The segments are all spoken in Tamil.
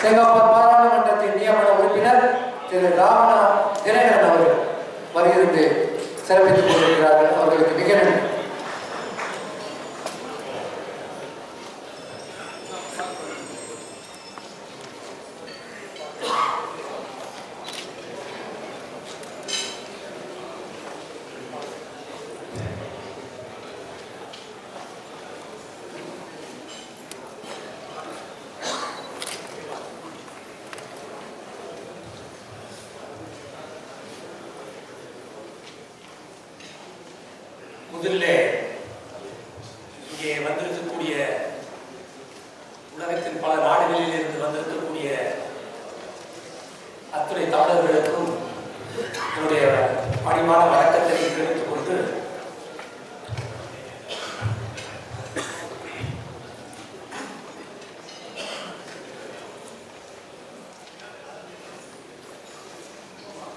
செங்கப்பூர் பாராளுமன்றத்தின் நியமன உறுப்பினர் திரு ராவணா தினகரன் அவர்கள் வருகிறது சிறப்பித்துக் கொண்டிருக்கிறார்கள். அவர்களுக்கு மிக நன்றி. முதல்ல இங்கே வந்திருக்கக்கூடிய உலகத்தின் பல நாடுகளில் இருந்து வந்திருக்கக்கூடிய அத்துறை தமிழர்களுக்கும் என்னுடைய பணிவான வணக்கத்தை தெரிவித்துக் கொண்டு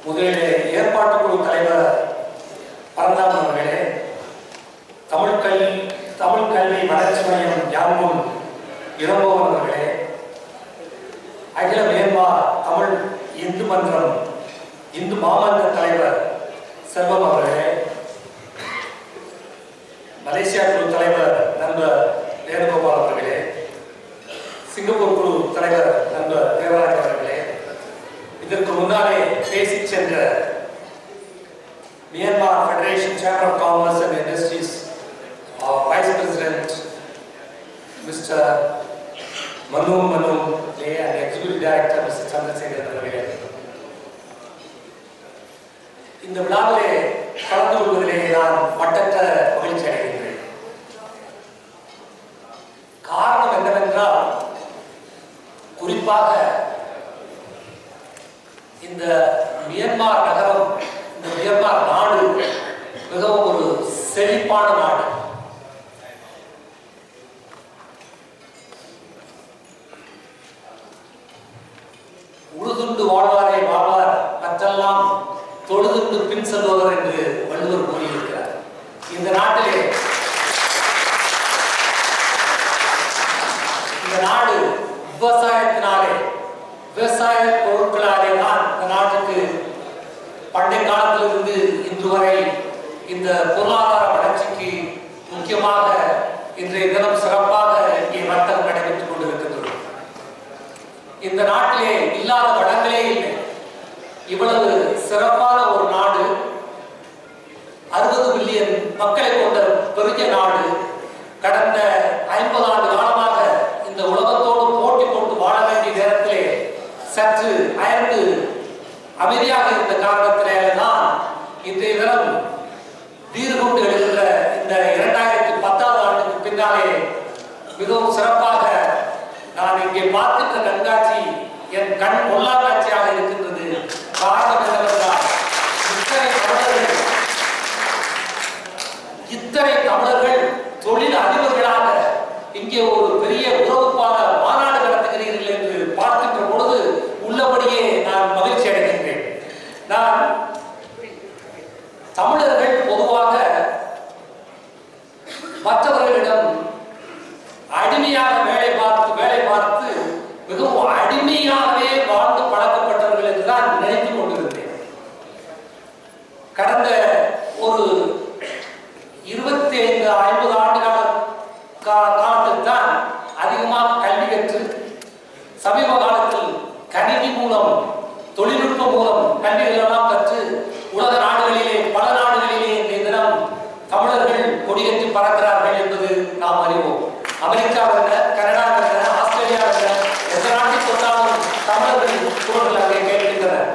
முதலிலே ஏற்பாட்டுக் குழு தலைவர் பரந்தாமன் அவர்களே தமிழ் கல்வி வளர்ச்சி மையம் யாழ்முன் இளங்கோவன் அவர்களே. அகில மேம்பா தமிழ் இந்து மன்றம் இந்து மாமன்ற தலைவர் செல்வம் அவர்களே. மலேசியா குழு தலைவர் நண்பர் வேணுகோபால் அவர்களே. சிங்கப்பூர் குழு தலைவர் நண்பர் தேவராஜ் அவர்களே. இதற்கு முன்னாலே பேசிச் சென்ற Myanmar Federation chamber of commerce and industry Mr. Manu Manu Lay, and Executive Director, Mr. Chandrasekhar அவர்களே இந்த விழாவிலே கலந்து கொள்வதிலே நான் மட்டற்ற மகிழ்ச்சி அடைகின்றேன் காரணம் என்னவென்றால் குறிப்பாக இந்த மியன்மார் நகரம் இந்த மியன்மார் நாடு மிகவும் ஒரு செழிப்பான நாடு வாழ்வாரே வாழ்வார். மற்றெல்லாம் தொழுதுக்கு பின் செல்பவர் என்று வள்ளுவர் கூறியிருக்கிறார். இந்த நாட்டிலே இந்த நாடு விவசாயத்தினாலே விவசாய பொருட்களாலே தான் இந்த நாட்டுக்கு பண்டை காலத்திலிருந்து இன்று வரை இந்த பொருளாதார வளர்ச்சிக்கு முக்கியமாக இன்றைய தினம் சிறப்பாக இங்கே வர்த்தகம் நடைபெற்றுக் கொண்டிருக்கின்றது. இந்த நாட்டிலே இல்லாத இவ்வளவு சிறப்பான ஒரு நாடு அறுபது மில்லியன் மக்களை கொண்ட பெரிய நாடு கடந்த ஐம்பது ஆண்டு காலமாக இந்த உலகத்தோடு போட்டி போட்டு வாழ வேண்டிய நேரத்திலே சற்று அயர்ந்து அமைதியாக இருந்த காரணத்திலே தான் இன்றைய தினம் வீறு கொண்டு எழுகின்ற இந்த இரண்டாயிரத்தி பத்தாவது ஆண்டுக்கு பின்னாலே மிகவும் சிறப்பாக நான் இங்கே பார்க்கின்ற கண்காட்சி என் கண் கொள்ளா காட்சியாக காரணம் என்னவென்றால் இத்தனை தமிழர்கள் இத்தனை தமிழர்கள் தொழில் அதிபர்களாக இங்கே ஒரு பெரிய உறவுப்பான மாநாடு நடத்துகிறீர்கள் என்று பார்க்கின்ற பொழுது உள்ளபடியே நான் மகிழ்ச்சி அடைகின்றேன் நான் தமிழர்கள் பொதுவாக மற்றவர்களிடம் அடிமையாக வேலை பார்த்து வேலை பார்த்து மிகவும் அடிமையாகவே வாழ்ந்து பழக்கப்பட்டவர்கள் என்றுதான் நினைத்துக் கொண்டிருந்தேன் கடந்த ஒரு இருபத்தி ஐம்பது ஆண்டு கால கா- காலத்தில் தான் அதிகமாக கல்வி கற்று சமீப காலத்தில் கணினி மூலம் தொழில்நுட்பம் மூலம் கல்விகளெல்லாம் கற்று உலக நாடுகளிலே பல நாடுகளிலே இன்றைய தினம் தமிழர்கள் கொடிகட்டி பறக்கிறார்கள் என்பது நாம் அறிவோம். அமெரிக்காவில் கனடாவில் ஆஸ்திரேலியாவில் எந்த நாட்டை சொன்னாலும் தமிழர்கள் குரல்கள் அங்கே கேட்கின்றனர்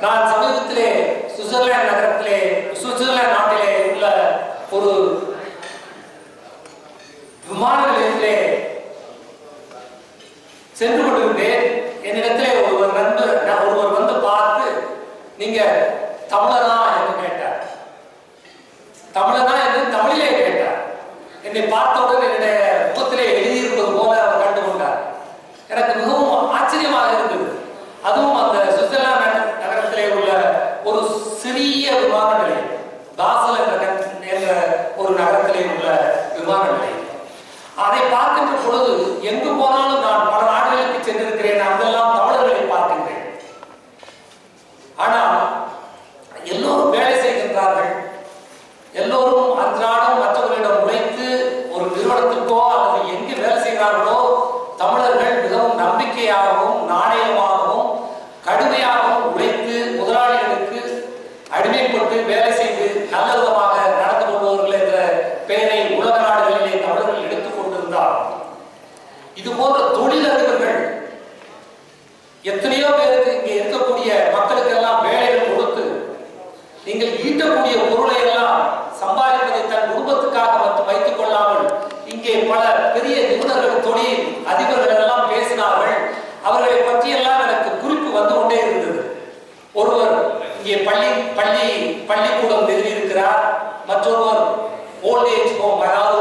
நான் சமீபத்திலே சுவிட்சர்லாந்து நகரத்திலே சுவிட்சர்லாந்து நாட்டிலே உள்ள ஒரு விமான நிலையத்திலே சென்று கொண்டிருந்தேன். என்னிடத்திலே ஒருவர் நண்பர் நான் ஒருவர் வந்து பார்த்து நீங்க தமிழனா? என்று கேட்டார். தமிழனா? என்று தமிழிலே கேட்டார். என்னை பார்த்தவுடன் என்னுடைய முகத்திலே எழுதியிருப்பது போல அவர் கண்டுகொண்டார் எனக்கு மிகவும் ஆச்சரியமாக இருந்தது அதுவும் அந்த சுவிட்சர்லாந்து நக- நகரத்திலே உள்ள ஒரு சிறிய விமான நிலையம் பாசல் என்ற நக- என்ற ஒரு நகரத்திலே உள்ள விமான நிலையம் அதை பார்க்கின்ற பொழுது எங்கு போனாலும் இது போன்ற தொழிலதிபர்கள் எத்தனையோ பேருக்கு இங்கே இருக்கக்கூடிய மக்களுக்கெல்லாம் வேலைகள் கொடுத்து நீங்கள் ஈட்டக்கூடிய பொருளை எல்லாம் சம்பாதிப்பதை தன் குடும்பத்துக்காக மட்டும் வைத்துக் கொள்ளாமல் இங்கே பல பெரிய நிபுணர்கள் தொழில் அதிபர்கள் எல்லாம் பேசினார்கள். அவர்களை பற்றி எல்லாம் எனக்கு குறிப்பு வந்து கொண்டே இருந்தது. ஒருவர் இங்கே பள்ளி பள்ளி பள்ளிக்கூடம் நிறுவியிருக்கிறார் மற்றொருவர் ஓல்டேஜ் ஏஜ் ஹோம் அதாவது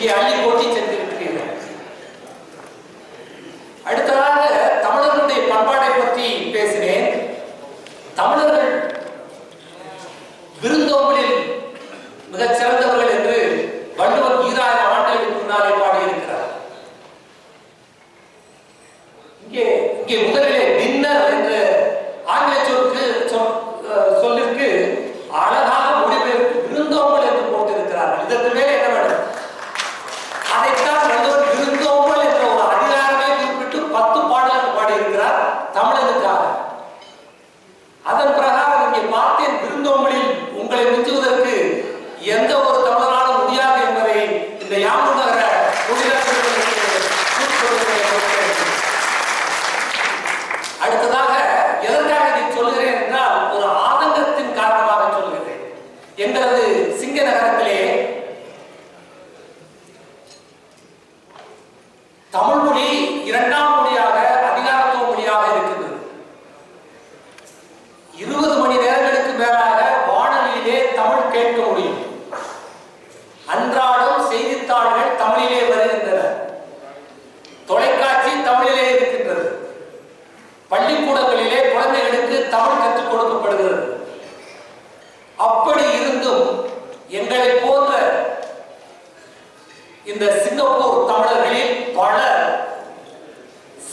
piani quotidiani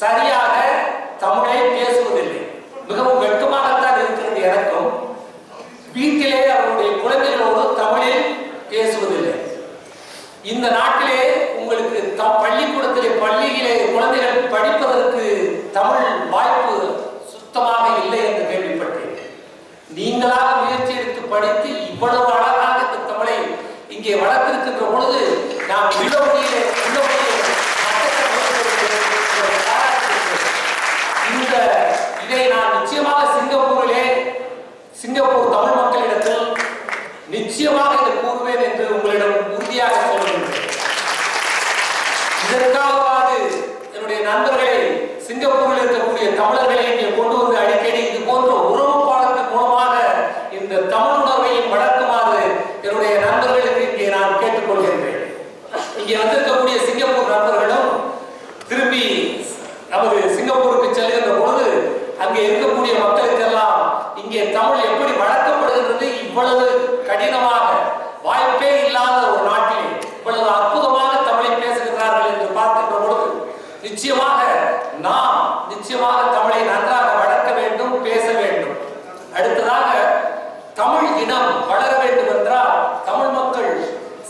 சரியாக தமிழை பேசுவதில்லை. மிகவும் வெட்கமாகத்தான் இருக்கிறது எனக்கும். வீட்டிலே அவருடைய குழந்தைகளோடு தமிழில் பேசுவதில்லை. இந்த நாட்டிலே உங்களுக்கு த பள்ளிக்கூடத்திலே பள்ளியிலே குழந்தைகள் படிப்பதற்கு தமிழ் வாய்ப்பு சுத்தமாக இல்லை என்று கேள்விப்பட்டேன். நீங்களாக முயற்சி எடுத்து படித்து இவ்வளவு அழகாக இந்த தமிழை இங்கே வளர்த்திருக்கின்ற பொழுது நாம் விட Yeah. நிச்சயமாக நாம் நிச்சயமாக தமிழை நன்றாக வளர்க்க வேண்டும் பேச வேண்டும். அடுத்ததாக தமிழ் இனம் வளர வேண்டும் என்றால் தமிழ் மக்கள்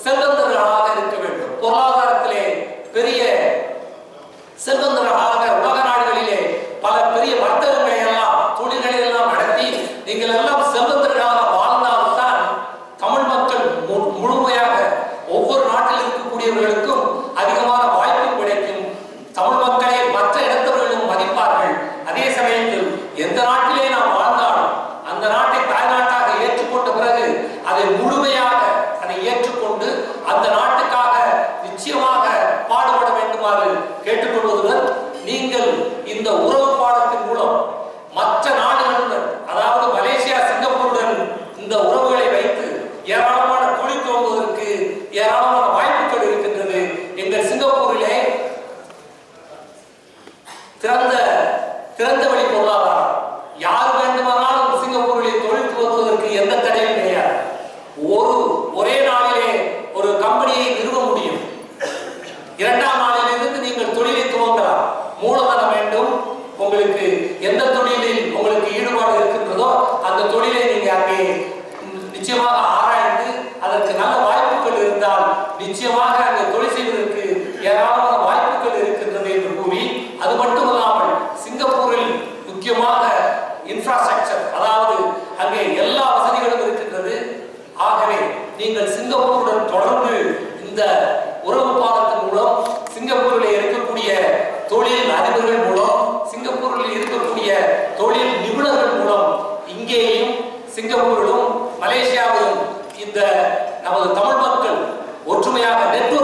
செல்வந்தர்களாக இருக்க வேண்டும். பொருளாதாரத்திலே பெரிய செல்வந்தர்களாக உலக நாடுகளிலே பல பெரிய வர்த்தகங்களை எல்லாம் தொழில்களை எல்லாம் நடத்தி நீங்கள் கேட்டுக்கொள்வதுடன் நீங்கள் இந்த உறவு பாடத்தின் மூலம் மற்ற நாடுகளுடன் அதாவது மலேசியா சிங்கப்பூருடன் இந்த உறவுகளை வைத்து ஏராளமான தொழில் துவங்குவதற்கு ஏராளமான வாய்ப்புகள் இருக்கின்றது. எங்கள் சிங்கப்பூரிலே திறந்த திறந்த வழி பொருளாதாரம். யார் வேண்டுமானாலும் சிங்கப்பூரிலே தொழில் துவங்குவதற்கு எந்த தடையும் கிடையாது. ஒரு ஒரே நாளிலே ஒரு கம்பெனியை உங்களுக்கு எந்த தொழிலில் உங்களுக்கு ஈடுபாடு இருக்கின்றதோ அந்த தொழிலை நீங்க அங்கே நிச்சயமாக ஆராய்ந்து அதற்கு நல்ல வாய்ப்புகள் இருந்தால் நிச்சயமாக அங்கே தொழில் செய்வதற்கு ஏராளமான வாய்ப்புகள் இருக்கின்றது என்று கூறி அது மட்டுமல்லாமல் சிங்கப்பூரில் முக்கியமாக இன்ஃப்ராஸ்ட்ரக்சர் அதாவது அங்கே எல்லா வசதிகளும் இருக்கின்றது ஆகவே நீங்கள் சிங்கப்பூருடன் தொடர்ந்து இந்த உறவு பாலத்தின் மூலம் சிங்கப்பூரில் இருக்கக்கூடிய தொழில் அதிபர்கள் மூலம் சிங்கப்பூரில் இருக்கக்கூடிய தொழில் நிபுணர்கள் மூலம் இங்கேயும் சிங்கப்பூரிலும் மலேசியாவிலும் இந்த நமது தமிழ் மக்கள் ஒற்றுமையாக நெற்று